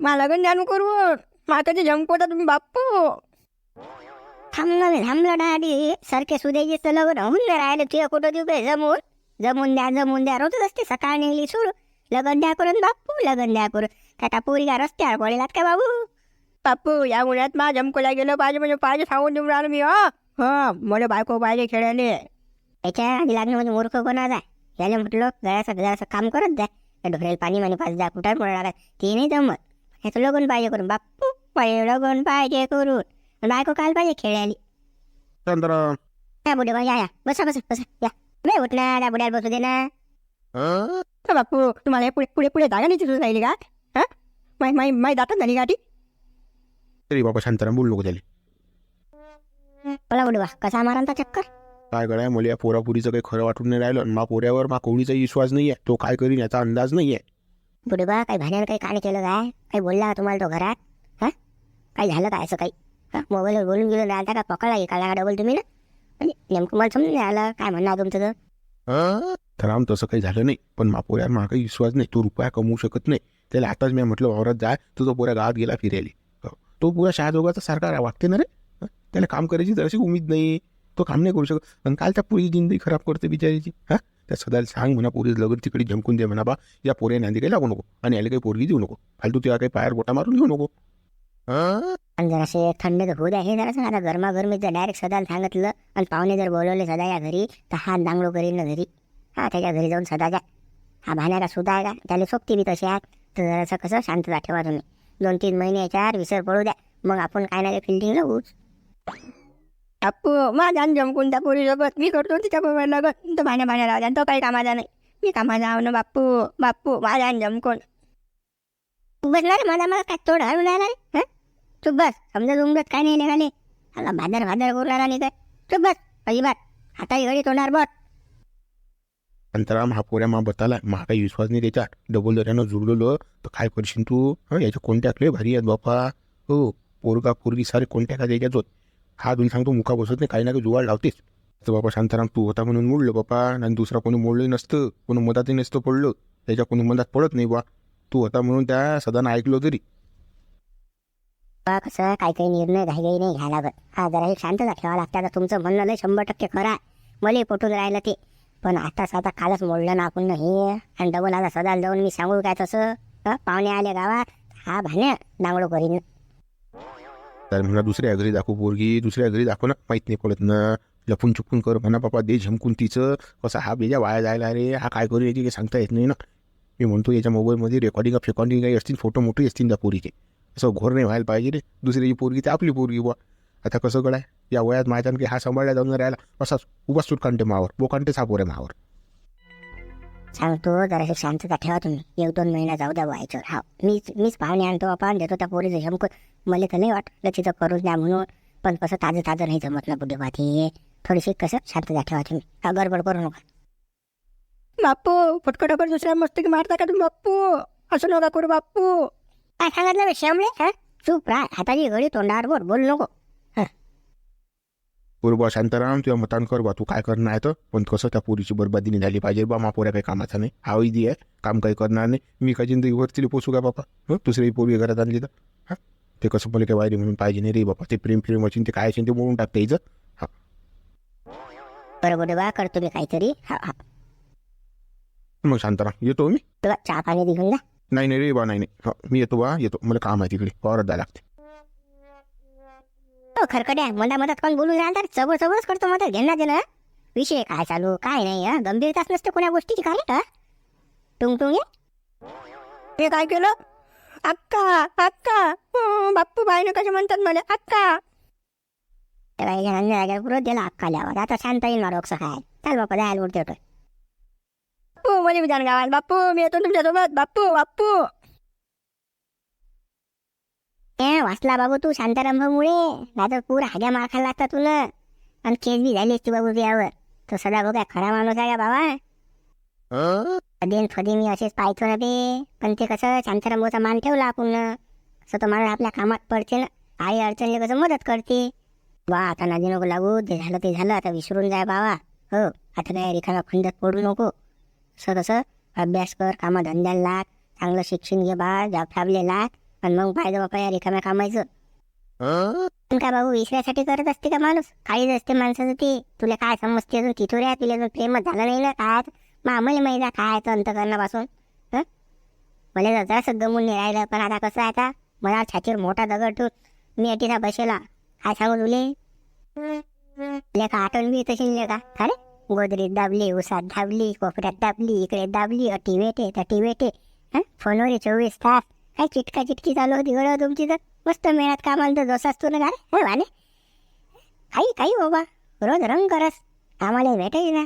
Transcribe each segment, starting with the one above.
मला लग्न द्या करू. माताचे जमकोता तुम्ही बाप्पू. थांबलं थांबलं ना आधी. सारखे सुद्याची होऊन नाही राहिले तुझ्या कुठं देऊ काय जमून. जमून द्या जमून द्या रोजच असते सकाळ निघली सुरू. लग्न द्या करून बाप्पू लग्न द्या करून. काय पोरी का रस्त्यावर पडेलात का बाबू? बाप्पू या उन्हात मा जमकोला गेलं पाहिजे म्हणजे पाहिजे सांगून देऊन राहिलो मी हा. हा मला बायको पाहिजे खेळायला. याच्या आधी लागण्यामध्ये मूर्ख कोणाचा याने म्हटलं जरासं जरासं काम करत जा. त्या ढोरेल पाणी माणी पाच जा कुठं पडणार ते नाही जमत. ह्याचं लग्न पाहिजे करून. बाप्पू पाहिजे लग्न पाहिजे करून. बायको काल पाहिजे खेळायला. शांताराम या बुडे या या. बसा बसा बसा. या. नाही ना त्या बुड्याला बसू दे ना. हं? तर बाप्पू तुम्हाला हे पुढे पुढे पुढे जागा नाही तिथून राहिली का? हा? माई माई माई दातात झाली ती? तरी बाबा शांताराम बोललो त्याला. बोला बुडे बा कसा मारा ना चक्कर? काय कराय मला या पोरापुरीचं काही खरं वाटून नाही राहिलं मा पोऱ्यावर मा कोणीचा विश्वास नाही आहे तो काय करीन याचा अंदाज नाही आहे बुडबा काही भाण्यानं काही काणी केलं काय? काही बोलला तुम्हाला तो घरात? हा? काही झालं काय असं काही? हा? मोबाईलवर बोलून गेलो राहिला का पकडला की डबल तुम्ही ना? म्हणजे नेमकं मला समजून नाही आलं काय म्हणणार तुमचं तर? तर आम तसं काही झालं नाही पण मा यार मला काही विश्वास नाही तो रुपया कमवू शकत नाही. त्याला आताच मी म्हटलं वावरात जाय तर तो पुऱ्या गावात गेला फिरायला. हो. तो पुरा शहाजोगाचा सारखा वागते ना रे? त्याला काम करायची जराशी उमेद नाही तो काम नाही करू शकत. आणि काल त्या पुरी जिंदगी खराब करते बिचारीची हा? त्या सदाला सांग म्हणा पोरीस लगन तिकडे झमकून दे म्हणा बा या पोऱ्या नांदी काही लागू नको आणि याला काही पोरगी देऊ नको. फालतू तुला काही पायावर गोटा मारून घेऊ नको. आणि जरासे थंड तर होऊ द्या हे जरासं आता गरमागरमी जर डायरेक्ट सदाला सांगितलं आणि पाहुणे जर बोलवले सदा या घरी तर हा दांगडो करील ना घरी. हा त्याच्या घरी जाऊन सदा जा. हा भाण्याला सुद्धा आहे का त्याला सोबती बी तसे आहात तर जरासं कसं शांतता ठेवा तुम्ही. दोन तीन महिने याच्यावर विसर पडू द्या. मग आपण काय नाही फिल्डिंग लावूच. बाप्पू माझ्या आणि जमकून त्या पोरीसोबत मी करतो तिच्या बरोबर लग्न. तो भाण्या भाण्या राहू द्या तो काही कामाचा नाही. मी कामाचा आहो ना बाप्पू. बाप्पू माझ्या आणि जमकोन बसला रे मला मला काय तोड हरून राहिला रे हं? चुप बस. समजा उमगत काय नाही निघाले आला भादर भादर करू राहिला नाही काय चुप बस. अजिबात. हाताची घडी तोडणार बस अंतराम हा पोऱ्या मा बताला मा काही विश्वास नाही त्याच्यात. डबल दर्यानं जुळलेलो. तर काय करशील तू? हा? याच्या कॉन्टॅक्ट भारी आहेत बापा हो पोरगा पोरगी सारे कोणत्या का त्याच्यात? होत हा तुम्ही सांगतो मुखा बसत नाही काही ना काही जुवाड लावतेस तर बाबा शांताराम तू होता म्हणून मोडलं बाबा आणि दुसरा कोणी मोडलं नसतं कोणी मधातही नसतं पडलं. त्याच्या कोणी मधात पडत नाही बा तू होता म्हणून त्या सदानं ऐकलो तरी. कसं काही काही निर्णय घाई नाही घ्यायला लागत हा जरा हे शांतता ठेवा लागते. आता तुमचं म्हणणं नाही शंभर टक्के खरं आहे. मला पटून राहिलं ते. पण आता साधा कालच मोडलं ना आपण हे. आणि डबल आता सदाला जाऊन मी सांगू काय तसं? पाहुणे आले गावात. हा भाण्या दांगडो करीन. तर म्हणा दुसऱ्या घरी दाखवू पोरगी दुसऱ्या घरी दाखव ना माहीत नाही पडत ना. लपून चुपून कर म्हणा बापा दे झमकून तिचं. कसं हा बेजा वाया जायला रे. हा काय करू याची काही सांगता येत नाही ना. मी म्हणतो याच्या मोबाईलमध्ये रेकॉर्डिंग फेकॉर्डिंग काही असतील फोटो मोठे असतील त्या पोरीचे. असं घोर नाही व्हायला पाहिजे रे. दुसऱ्याची पोरगी ते आपली पोरगी बुवा. आता कसं कळाय? या वयात माझ्यानं की हा सांभाळल्या जाऊन राहिला. असाच उभाच सुटकांटे मावर बोकांटे सापोर आहे मावर. सांगतो जराशी शांतता ठेवा तुम्ही. एक दोन महिना जाऊ द्या व्हायचं हा मीच मीच पाहुणे आणतो आपण देतो त्या पोरीचं झमकून. मला तर नाही वाटलं तिथं करून द्या म्हणून. पण कसं ताजं ताजं नाही जमत ना बुद्धे हे. थोडीशी कसं शांतता ठेवा तुम्ही. हा गडबड करू नका. बाप्पू फटकटाकर दुसऱ्या मस्त की मारता का तुम्ही बाप्पू? असं नका करू बाप्पू. काय सांगितलं बे श्यामले? हा? चूप राह. हाताची घडी तोंडावर बोल. बोल नको. बरोबर शांताराम तुझ्या मतान कर बा. तू काय करणार आहे तर? पण कसं त्या पोरीची बरबादी नाही झाली पाहिजे बा. मा पोऱ्या काही कामाचा नाही. हा विधी आहे. काम काही करणार नाही. मी काय जिंदगीवर तिला पोचू का बापा? दुसरी पोरगी घरात आणली तर? ते कसं मला काही वायरी म्हणून पाहिजे नाही रे बापा ते प्रेम प्रेम असेल ते काय असेल ते मोडून टाकते हिचं बरोबर बा करतो मी काहीतरी. हा हा. मग शांताराम येतो मी? तुला चहा पाणी दिघून जा नाही नाही रे बा नाही नाही. हं, मी येतो बा येतो. मला काम आहे तिकडे वावरात जायला लागते. हो खरकड्या मधा मधात कोण बोलून राहिला तर? चबळ चबळच करतो मधात घेणार दिलं विषय काय चालू काय नाही हा? गंभीरताच नसते कोण्या गोष्टीची काय का टुंग टुंग हे काय केलं? अक्का अक्का. बाप्पू बाईनं कसे म्हणतात मला अक्का. त्याला पुरं दिला अक्काल्यावर आता शांत येईल मारो कसं काय चाल बापा जायला उडते होतो बाप्पू माझे विधान गावात. बाप्पू मी येतो तुमच्यासोबत. बाप्पू बाप्पू. ए वाचला बाबू तू शांताराम भाऊमुळे नाहीतर पुरा हाग्या मार खायला लागता तुला आणि केस बी झाली असती बाबू यावर तो सदा भाऊ काय खरा माणूस आहे का बाबा? कधी कधी मी असेच पाहतो ना ते पण ते कसं शांताराम भाऊचा मान ठेवला आपण असं तो माणूस आपल्या कामात पडते ना आई अडचणीला कसं मदत करते. वा आता नदी नको लागू. ते झालं ते झालं. आता विसरून जाय बाबा. हो आता काय रिकाम्या खंडात पडू नको. असं तसं अभ्यास कर कामधंद्याला लाग. चांगलं शिक्षण घे बा जॉब लाग. आणि मग पाहिजे बापा या रिकाम्या कामायचं? पण काय बाबू विसरायसाठी करत असते का माणूस? काळीच असते माणसाचं ते. तुला काय समजते अजून? आहे तुला अजून प्रेमच झालं नाही ना काय? मग आम्हाला आहे काय आहे अंतकरणापासून हं? मला जर जरासं गमून नाही राहिलं पण आता कसं आहे आता? मला छातीवर मोठा दगड ठेवून मी अटीला बसेला काय सांगू तुले? लेखा का आठवण बी तशी लेखा का? अरे गोदरीत दाबली उसात दाबली कोपऱ्यात दाबली इकडे दाबली अटी वेटे तटी वेटे हं? फोनवर चोवीस तास. काय चिटका चिटकी चालू होती गळ तुमची तर? मस्त मेहनत कामाला तर जोसाच तू ना गाड हे वाने. काही काही बाबा. रोज रंग करस. आम्हाला भेटायची ना.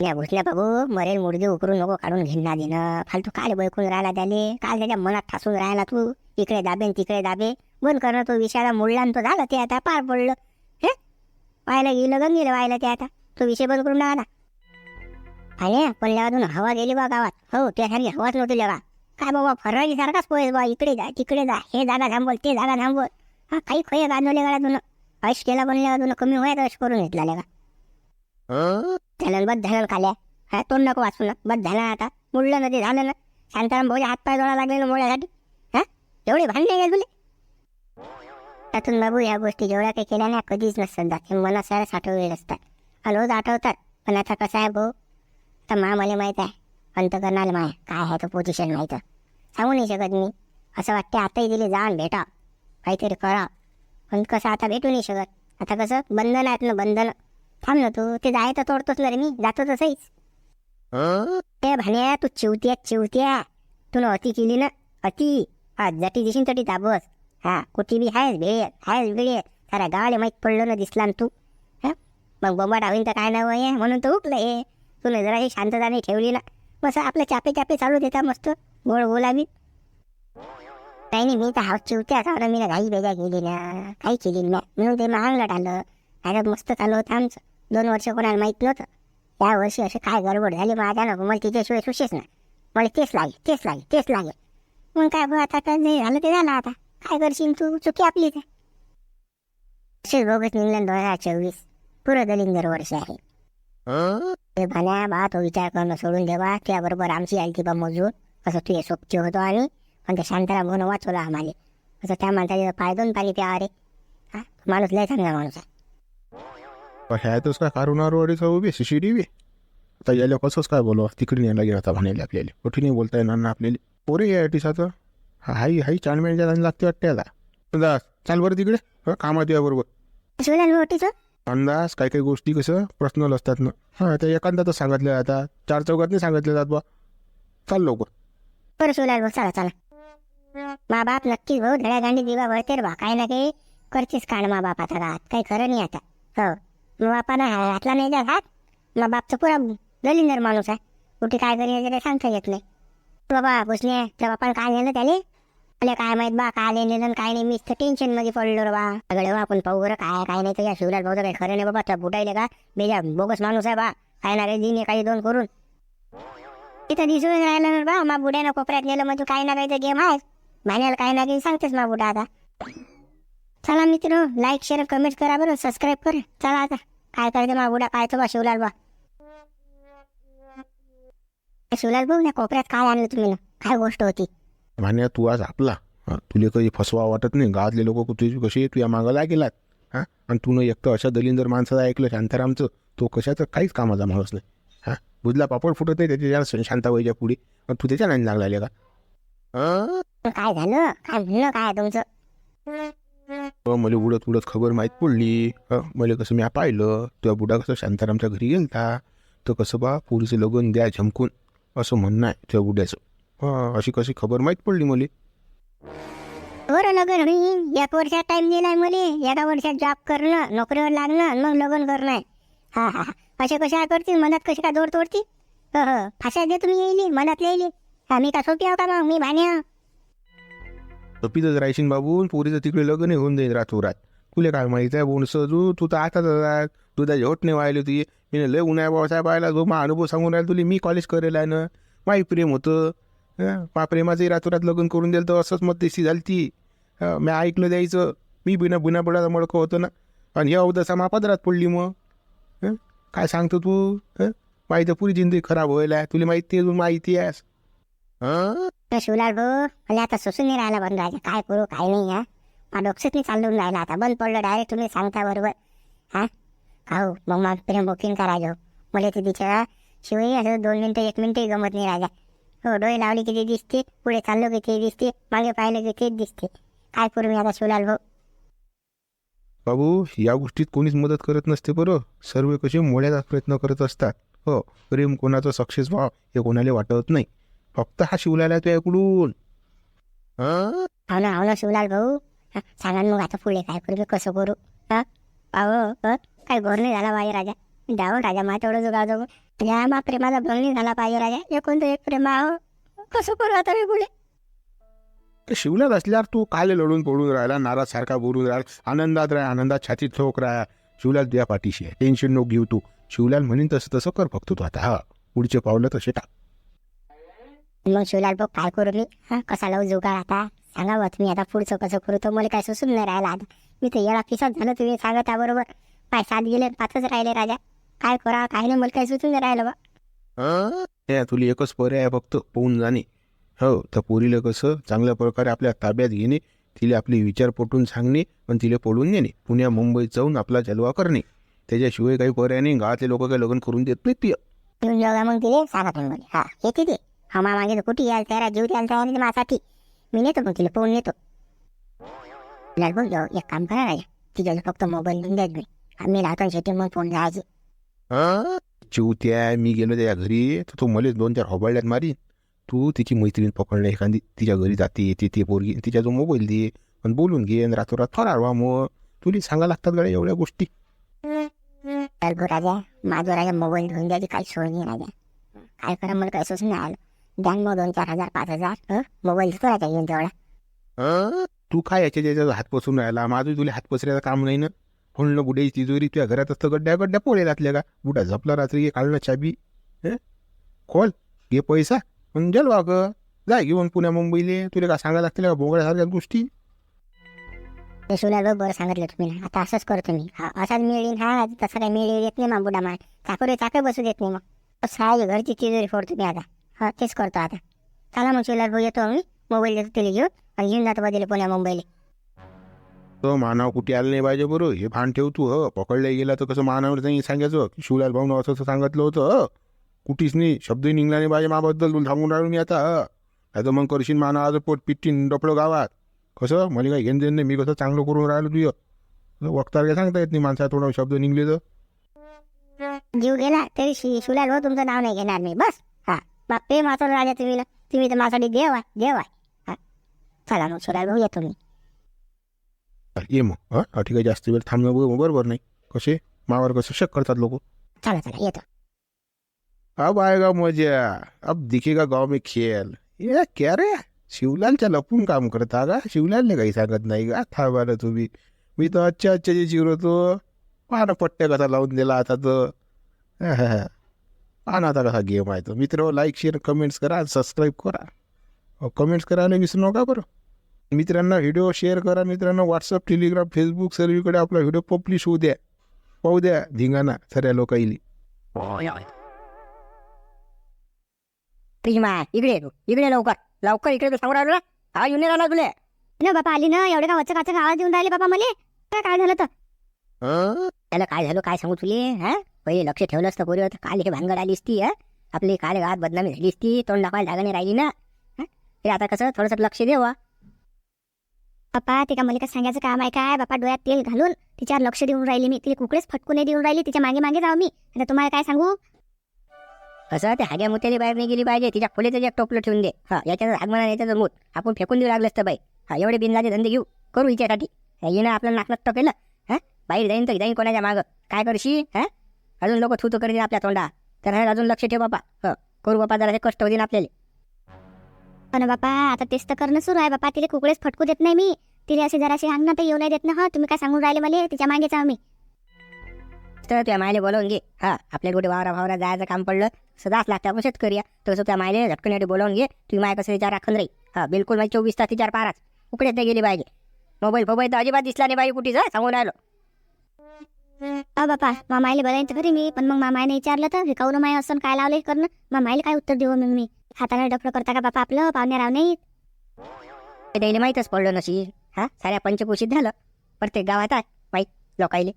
या घुसल्या बाबू मरेल मुडगे उकरून नको काढून घेणं देणं फालतू काय बैकून राहिला त्याले काल त्याच्या मनात ठासून राहिला तू. इकडे दाबे तिकडे दाबे बंद करणं तो विषयाला मुडला तो झालं ते आता पार पडलं. हे? व्हायला गेलं गंगेलं व्हायला ते आता. तो विषय बंद करून टाका आणि पडल्यावरून हवा गेली बा गावात. हो त्यासारखी हवाच नव्हती लेवा काय बाबा फरारी सारखाच पोहेस बा. इकडे जा तिकडे जा. हे जागा थांबवल ते जागा थांबवल. हा काही खोय गांधवले गाडा तुला ऐश केला बनल्या तुला कमी व्हायचं ऐश करून घेतला का हं? त्याला बद झालं खाल्या हा तोंड नको वाचू ना. बस झालं ना आता. मुडलं ना ते झालं ना. शांताराम भाऊच्या हातपाय जोडा लागले ना मोळ्यासाठी. हा एवढे भांडणे गेले तुले? त्यातून बाबू या गोष्टी जेवढ्या काही केल्या ना कधीच नसतात. जात हे मनात साऱ्या साठवलेले असतात. आणि रोज आठवतात. पण आता कसं आहे भाऊ? तर मा मला माहीत आहे. अंतकरणाला माय. काय आहे तो पोझिशन माहीत? सांगू नाही शकत मी. असं वाटते आताही दिली जाण भेटा काहीतरी करा पण कसं आता भेटू नाही शकत. आता कसं? बंधन आहेत ना बंधन. थांबलो तू. ते जाय तर तोडतोच ना रे मी. जातो तसंच. ते भाण्या तू चिवत्या चिवत्या. तू ना अति केली ना. अति. हा जटी दिशीन तटी ताबस हा कुठे बी आहेस भेळ आहेस भेळ साऱ्या गावाला माहीत पडलं ना दिसला ना तू. हा? मग बंबा डावीन तर काय नाव आहे? म्हणून तर उठलं हे. तू जराशी शांतता नाही ठेवली ना. मग आपलं चापे चापे चालू देता मस्त. गोड बोलावी काही नाही मी तर हाव चिवत्या चालू मी ना घाई बेजा केली ना. काही केली ना म्हणून ते महागलं आलं आता मस्त चालू होतं आमचं. दोन वर्ष कोणाला माहीत नव्हतं. या वर्षी असे काय गडबड झाली माझ्या नको मला तिच्याशिवाय सुशेच नाही. मला तेच लागे तेच लागे तेच लागे मग काय बघ आता काय जे झालं ते झालं आता. काय करशील तू? चुकी आपली ते असेच बोगस निघलं दोन हजार चोवीस. पुरं दलिंदर वर्ष आहे? ते भाण्या बा तो विचार करणं सोडून देवा त्याबरोबर आमची आली ती बा मजूर असं तू सोबती होतो आम्ही पण त्या शांताराम म्हणून वाचवलं आम्हाला. असं त्या माणसाचे पाय दोन पाणी प्या रे. हा? माणूस लय चांगला माणूस आहे. ह्यातच काय कारुणारवाडीच उभी शिशिडी बी आता याला कसंच काय बोलवा? तिकडे न्यायला गेला आता म्हणाले आपल्याला. कुठे नाही बोलता येणार ना आपल्याला. पोरे या टिसाचं हा हाई हाई चांदमेळच्या जाणी लागते वाटते आता अंदाज. चाल बरं तिकडे. हं, कामात या बरोबर. अंदाज काही काही गोष्टी कसं? पर्सनल असतात ना. हां त्या एखाद्यातच सांगितलं आता. चार चौकात नाही सांगितलं जात बा चाल लवकर. बरं शिवलाल भाऊ चला चला. मा बाप नक्की भाऊ धड्या गांडी दिवा वळते बा. काही ना काही करतेस काढ मा बाप आता काही खरं नाही आता. हो. मग बापानं हा- घातला नाही द्या हात. मग बापचं पुरा गलिंदर माणूस आहे. कुठे काय करेल वगैरे सांगता येत नाही. बाबा पुसले त्या बापानं काय नेलं त्याले? अले काय माहीत बा काय नेलं काय नाही. मी तर टेन्शनमध्ये पडलो रे बा. सगळे हो, आपण पाहू बरं काय काय नाही तर या शिवलाल भाऊ काही खरं नाही बाबा. त्या बुटायले का? बेजा बोगस माणूस आहे बा. काय ना काही दिन काही दोन करून. तिथं दिसून राहिलं ना बा मा बुड्यानं कोपऱ्यात नेलं म्हणजे काही ना काही गेम आहे. म्हणायला काही ना काही सांगतेस मा बुडा आता. चला मित्र लाईक शेअर कमेंट करा बरं सबस्क्राईब कर. चला आता काय करते मा बुडा काय तो बा शिवलाल बा. शिवलाल भाऊ या कोपऱ्यात काय आणलं तुम्ही ना? काय गोष्ट होती? मान्या तू आज आपला. हं, तुला काही फसवा वाटत नाही. गावातले लोक तुझी कसे तू या मागं लागेलात. हां आणि तू एकटं अशा दलिंदर माणसाचं ऐकलं शांतारामचं. तो कशाचं? काहीच कामाचा माणूस नाही. हां बुजला पापड फुटत नाही त्याच्या शांताबाईच्या पुढे. आणि तू त्याच्या नाही लागला का? हां काय झालं? काय म्हणलं काय तुमचं? मला उडत उडत खबर माहीत पडली. अ, मला कसं मी पाहिलं तेव्हा बुडा कसं शांतारामच्या घरी गेलता. तर कसं बा पुरीचं लग्न द्या झमकून असं म्हणणं आहे तुझ्या बुड्याचं. हां अशी कशी खबर माहीत पडली मला? बरं लगन एक वर्षात टाइम दिलाय मले. एका वर्षात जॉब करणं नोकरीवर लागणं मग लग्न करणं. आहे हा हा हा. असे कशा करतील? मनात कशी काय दोर तोडती हो हो फाशा दे तुम्ही येईली मनात येईली मी का सोपी आहो का मग? मी भाण्या पितच रायशीन बाबू पुरीचं पोरीचं तिकडे लग्न होऊन जाईल रातोरात. तुला काय माहीत आहे बोन सजू? तू तर आता तू त्या झोटने नाही व्हायला तुझी मी लय उन्हाळ्या बाबासाहेब पाहिला. जो मा अनुभव सांगून राहिला तुला मी कॉलेज करेल आहे ना. माही प्रेम होतं. हं, मा प्रेमाचंही रातोरात लग्न करून दिलं तर असंच मत देशी झाली ती. मी ऐकलं द्यायचं. मी बिना बिना पडायला मडकं होतं ना. आणि या उदसा मा पदरात पडली मग. काय सांगतो तू? माहिती पुरी जिंदगी खराब व्हायला. तुला माहिती आहे माहिती आहेस. हां? तर शिवलाल भाऊ मला आता सोसून नाही राहिला बंद राहायचं काय करू काय नाही हा? हा डोक्सच नाही चालून राहिला आता बंद पडलं डायरेक्ट तुम्ही सांगता बरोबर हा? हो मग मग प्रेम बुकिंग करायचो मला ते तिच्या शिवाय असं दोन मिनटं एक मिनटंही गमत नाही राहिला हो डोळे लावले की ते दिसते पुढे चाललो की ते दिसते मागे पाहिलं की तेच दिसते. काय करू मी आता शिवलाल भाऊ? बाबू या गोष्टीत कोणीच मदत करत नसते बरं. सर्व कसे मोड्याचा प्रयत्न करत असतात. हो प्रेम कोणाचं सक्सेस व्हा हे कोणाला वाटत नाही. फक्त हा शिवलाला तो ऐकडून हं? हो ना हो ना शिवलाल भाऊ. हा, सांगा ना मग आता पुढे काय करू मी कसं करू? हा? अहो अ, काय घोर नाही झाला पाहिजे राजा. द्यावं राजा मा तेवढं जुगाव जगू या मा प्रेमाचा भंग नाही झाला पाहिजे राजा. एकूण तर एक प्रेम आहो कसं करू आता मी पुढे? ते शिवलाल असल्यावर तू काल लढून पडून राहिला नाराज सारखा बोलून राहिला आनंदात राह आनंदात छातीत ठोक राहा. शिवलाल तुझ्या पाठीशी आहे. टेन्शन नको घेऊ तू. शिवलाल म्हणेन तसं तसं कर फक्त तू आता हा. पुढचे पावलं तसे टाक. मग शिवलाल भाऊ काय करू मी? हा कसा लावू जुगाड आता? सांगा बा तुम्ही आता पुढचं कसं करू? तर मला काय सुसून नाही राहिला आता मी तर येळा पिसात झालं तुम्ही सांगा त्याबरोबर पाय सात गेले पाचच राहिले राजा. काय करा काय नाही मला काय सुचून नाही राहिलं बा. तुला एकच पर्याय आहे फक्त पोहून जाणे. हो तर पोरीला कसं चांगल्या प्रकारे आपल्या ताब्यात घेणे तिला आपले विचार पटवून सांगणे पण तिला पळून नेणे. पुण्या मुंबईत जाऊन आपला जलवा करणे. त्याच्याशिवाय काही पर्याय नाही गावातले लोक काही लग्न करून देत ती येऊन जाऊ मग तिले? सांगा तुम्ही हा येते ते. हा मा मागे कुठे यायला तयार आहे, जीव द्यायला तयार आहे माझ्यासाठी मी नेतो मग तिला पोहून येतो शिवलाल भाऊ जाऊ एक काम करा राजा तिच्याला फक्त मोबाईल देऊन द्यायच नाही आम्ही लावतो शेती मग फोन जायचे चिवत्या मी गेलो त्या घरी तर तो मलाच दोन चार होबाळल्यात मारी तू तिची मैत्रीण पकडलं एखादी तिच्या घरी जाते येते ते पोरगी तिच्या जो मोबाईल दे आणि बोलून घे आणि रातोरात फरार व्हा मग. तुला सांगा लागतात गड्या एवढ्या गोष्टी. राजा माझा राजा मोबाईल घेऊन द्यायची काही सोय नाही राजा. काय करा मला काय सुचून नाही आलं. द्या मग दोन चार हजार पाच हजार? मोबाईल राजा घेऊन तेवढा हं? तू काय याच्या त्याच्या हात पसून राहिला माझं तुला हात पसऱ्याचं काम नाही ना म्हणलं बुड्याची तिजोरी तुझ्या घरात असतं गड्ड्या गड्ड्या पोळे घातल्या का बुडा झपला रात्री घे काढणं चाबी हं? खोल घे पैसा पण जलवा ग जाय घेऊन पुण्या मुंबईले तुला काय सांगायला लागतील का बोगड्यासारख्या गोष्टी शिवलाल भाऊ बरं सांगितलं तुम्ही ना आता असंच करतो मी हा असाच मिळेल हा तसं काही मिळेल येत नाही मग बुडा मान चाकर चाकर बसू देत नाही मग सहाय्य घरची तिजोरी फोडतो मी आता हा तेच करतो आता. चला मग शिवलाल भाऊ येतो मी मोबाईल देतो तिला घेऊन आणि घेऊन जातो बदले पुण्या मुंबईला. तर मानाव कुठे आलं नाही पाहिजे बरं? हे भान ठेव तू ह. पकडल्या गेला तर कसं मानावर नाही सांगायचं. की शिवलाल भाऊनं असं असं सांगितलं होतं ह. कुठेच नाही शब्दही निघला नाही पाहिजे माबद्दल. तुला सांगून राहिलो मी आता ह. तर मग करशील आज पोट पिट्टीन डपलं गावात. कसं? मला काही घेणं देणं नाही. मी कसं चांगलं करून राहिलो तुझं? वक्तार काय सांगता येत नाही माणसा थोडा शब्द निघले तर? जीव गेला तरी शि शिवलाल भाऊ तुमचं नाव नाही घेणार मी. बस. बाप्पे माता राजा तुम्ही तुम्ही तर माझ्यासाठी देव आहे देव आहे. हा. चला मग भाऊ येतो मी ये मग. हा ठीक आहे जास्त वेळ थांबणं ब- बरोबर नाही. कसे? मावर कसं शक करतात लोक. चला चला येतो. अब आएगा मजा. अब दिखेगा गाव में खेल. ये क्या रे? शिवलालच्या लपून काम करता का शिवलालने काही सांगत नाही का था बरं तुम्ही मी तर अच्छा अच्छा जे चिरवतो पाना पट्ट्या कसा लावून दिला आता तर आता कसा गेम आहे तो मित्र लाईक शेअर कमेंट्स करा. सबस्क्राईब करा कमेंट्स करायला विसरू नका बरं. मित्रांना व्हिडिओ शेअर करा. मित्रांनो व्हॉट्सअप टेलिग्राम फेसबुक सर्वीकडे आपला व्हिडिओ पब्लिश होऊ द्या. पाहू द्या धिंगाणा सऱ्या लोकाईली. प्रिमा इकडे ये तू. इकडे लवकर. लवकर इकडे तू सांगू राहिलो ना. हा येऊन राहिला तुले न बापा आली ना. एवढे का वच्च काच आवाज देऊन राहिले बाबा मला. काय काय झालं तर? हं? त्याला काय झालं काय सांगू तुले हा? पहिले लक्ष ठेवलं असतं पोरीवर. तर काल हे भानगड आली असती हा? आपली काल गावात बदनामी झाली असती तोंड दाखवायला जागा नाही राहिली ना. हा? ते आता कसं? थोडंसं लक्ष देवा बापा ते का सांगायचं काम आहे काय? बापा डोळ्यात तेल घालून तिच्यावर लक्ष देऊन राहिली मी. तिला कुकडेच फटकून देऊन राहिली. तिच्यामागे मागे जाऊ मी. आता तुम्हाला काय सांगू? कसं? ते हाग्या मुत्याली बाहेर नाही गेली पाहिजे. तिच्या खोलीचं एक टोपलं ठेवून दे. हा याच्यात आगमना याच्याचं मूत. आपण फेकून देऊ लागलं असतं बाई. हा एवढे बिनलाचे धंदे घेऊ. करू हिच्यासाठी. हिनं आपलं नाकनट्ट केलं. हा? बाहेर जाईन तर जाईन कोणाच्या मागं. काय करशी हा? अजून लोक थुतू करीन आपल्या तोंडा तर हे अजून लक्ष ठेव बापा. हो करू बापा जरा कष्ट होतील आपल्याला. पण बापा आता तेच तर करणं सुरू आहे बापा. तिला कुकडेच फटकू देत नाही मी. तिला असे जराशी अंगणात तर येऊ नाही देत ना हा. तुम्ही काय सांगून राहिले मला? तिच्यामागे जाऊ मी. तर त्या मायले बोलावून घे. हा आपल्या कुठे वावरा भावरा जायचं काम पडलं सदाच लागतं आपण शेतकरी. आहे. तसं त्या मायले झटकन बोलावून घे. तुम्ही माय कसं विचार राखून राही हा बिलकुल माझी चोवीस तास तिचार पाराच. उकडेच नाही गेली पाहिजे. मोबाईल फोबाईल तर अजिबात दिसला नाही पाहिजे कुठे जा सांगून राहिलो. अ बापा मामाईले बरं तर खरी मी पण मग मामाईने विचारलं तर हे माय असं काय लावलंय करणं? मामाईला काय उत्तर देऊ मग मी? हाताने डफडं करता का बापा आपलं? पाहुणे राव नाही त्याला माहीतच पडलं नशी हा साऱ्या पंचकोशीत झालं. प्रत्येक गावात आहे माहीत लोकायले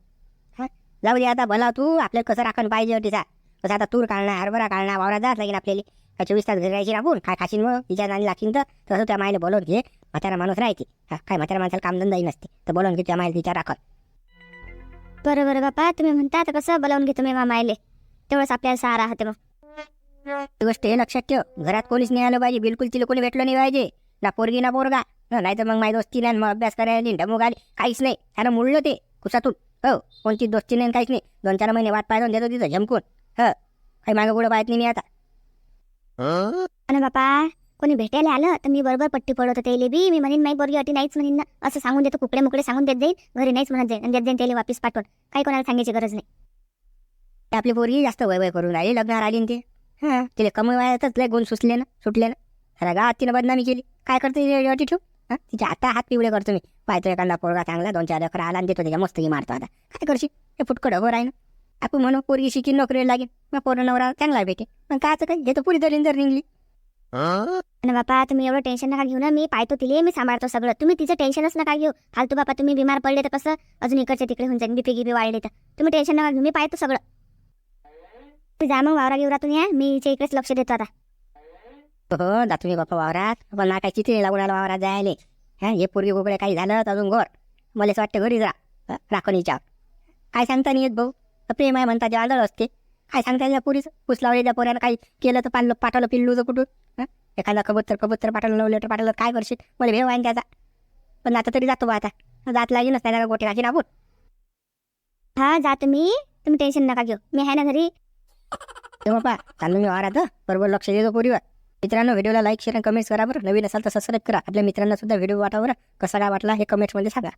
हा जाऊ दे आता भला तू आपल्याला कसं राखण पाहिजे तिचा कसं आता तूर काढणार हरभरा काढणार वावरा जात लागेल आपल्याला. काय चोवीस तास घरी राहायची राखून काय खाशील मग? तिच्या नाणी लागशील तर. तसं त्या मायला बोलवून घे. म्हातारा माणूस राहते हा काय म्हातारा माणसाला कामधंदाही नसते. तर बोलवून घे त्या मायला तिच्या राखण. बरं बरं बापा. तुम्ही म्हणता तर कसं बोलावून घेतो मी मामायले तेवढंच आपल्याला सहारा राहते मग. ती गोष्ट हे लक्षात ठेव. घरात कोणीच नाही आलं पाहिजे. बिलकुल तिला कोणी भेटलं नाही पाहिजे. ना पोरगी ना पोरगा. नाही तर मग माझी दोस्ती नाही मग अभ्यास करायला ढमूक आली. काहीच नाही. त्यानं मुळलं ते कुसातून. हो कोणती दोस्ती नाही काहीच नाही. दोन चार महिने वाट पाहिजे देतो तिथं झमकून. ह काही मागं पुढं पाहत नाही मी आता. आणि बापा कोणी भेटायला आलं तर मी बरोबर पट्टी पडत होते. बी मी म्हणेन माई बोरगी अटी नाहीच म्हणेन ना. असं सांगून देतो कुकडे मुकडे सांगून देत जाईल घरी नाहीच म्हणत जाईल आणि देत जाईन त्याला वापस पाठवून. काही कोणाला सांगायची गरज नाही. ते आपली पोरगी जास्त वय वय करून राहिली लग्नावर आली ते. हां. तिला कमी वयातच लय गुण सुचले ना सुटले ना. गावात तिनं बदनामी केली. काय करते अटी ठेव हां? तिच्या आता हात पिवळे करतो मी. पाहतो एखादा पोरगा चांगला दोन चार अकरा आला आणि देतो त्याच्या मस्तगी मारतो आता. काय करशील? हे फुटकड हो ना आपण म्हणू पोरगी शिकी नोकरीला लागेल. मग पोरं नवरा चांगला भेटे मग कायचं काय हे तर पुरी तरी जर निघली. आणि बापा तुम्ही एवढं टेन्शन नका घेऊ ना. मी पाहतो तिले मी सांभाळतो सगळं. तुम्ही तिचं टेन्शनच नका घेऊ. फालतू बापा तुम्ही बिमार पडले तर कसं? अजून इकडच्या तिकडे होऊन जाईल बीपी गिपी वाढले तर. तुम्ही टेन्शन नका घेऊ मी पाहतो सगळं. तुम्ही जा मग वावरा गिवरातून या. मी हिच्या इकडेच लक्ष देतो आता. हो जा तुम्ही बाप्पा वावरात. पण ना काय चित्री लागून आला वावरात जायले. हा हे पोरगी गोकडे काही झालं तर अजून गोर मला असं वाटतं घरी जा. राखणीच्या काय सांगता नाही येत भाऊ. प्रेम आहे म्हणता जे आदळ असते. काय सांगता येईल पुरीच? पुस लावले त्या पोऱ्यानं काही केलं तर पाणलं पाठवलं पिल्लू तर कुठून? हं? एखादा कबूतर कबूतर पाठवलं नऊ लेटर पाठवलं काय करशील? मला भेव आहे त्याचा. पण आता तरी जातो बा आता. जात लागेल नसता त्याला गोटे घाशी आपण. हा जा तुम्ही तुम्ही टेन्शन नका घेऊ. मी आहे ना घरी. ते बापा चाललो मी वावरात हं. बरोबर लक्ष देतो पोरीवर. मित्रांनो व्हिडिओला लाईक शेअर आणि कमेंट्स करा बरं. नवीन असाल तर सबस्क्राईब करा. आपल्या मित्रांना सुद्धा व्हिडिओ वाटा बरं. कसा काय वाटला हे कमेंट्समध्ये सांगा.